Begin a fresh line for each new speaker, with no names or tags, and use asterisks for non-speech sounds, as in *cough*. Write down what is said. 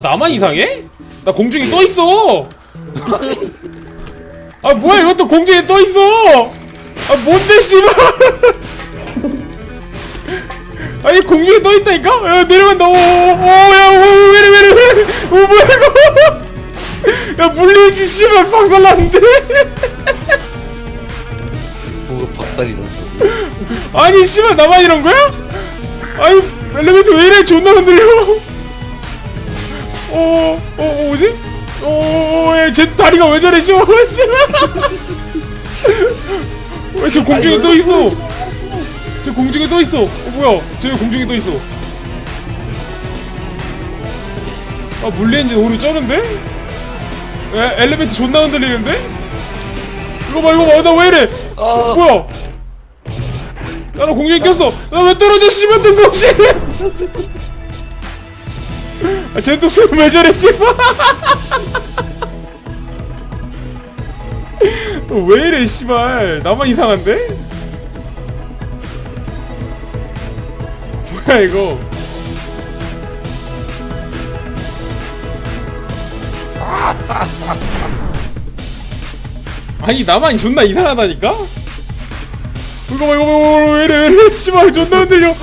나만 이상해? 나 공중에 떠 있어. 아 뭐야 이것도 공중에 떠 있어. 아 뭔데 씨발. 아니 공중에 떠 있다니까? 야 내려간다. 오오야 왜래 왜래 왜래. 오 뭐야 이거. 야 물리지 씨발 박살 났는데.
뭐가 박살이 난다.
아니 씨발 나만 이런 거야? 아니 엘리베이터 왜 이래 존나 흔들려 어, 어, 어 뭐지? 어, 어, 제 다리가 왜 저래 씨발 *laughs* 왜저 공중에 떠 있어? 저 공중에 떠 있어. 어 뭐야? 저 공중에 떠 있어. 아 물리 엔진 오류 쩌는데? 에, 엘리베이터 존나 흔들리는데? 이거 봐 이거 봐 나 왜 이래?
아,
뭐야? 나는 공중에 꼈어. 나 왜 떨어져 씨발 뜬금없이. 아, 쟤는 또 수염 왜 저래 씨발. 어, *laughs* 왜 이래 씨발. 나만 이상한데? 뭐야 이거? *laughs* 아니 나만 존나 이상하다니까? 이거 봐 이거 봐, 왜 이래 왜 이래 씨발 존나 흔들려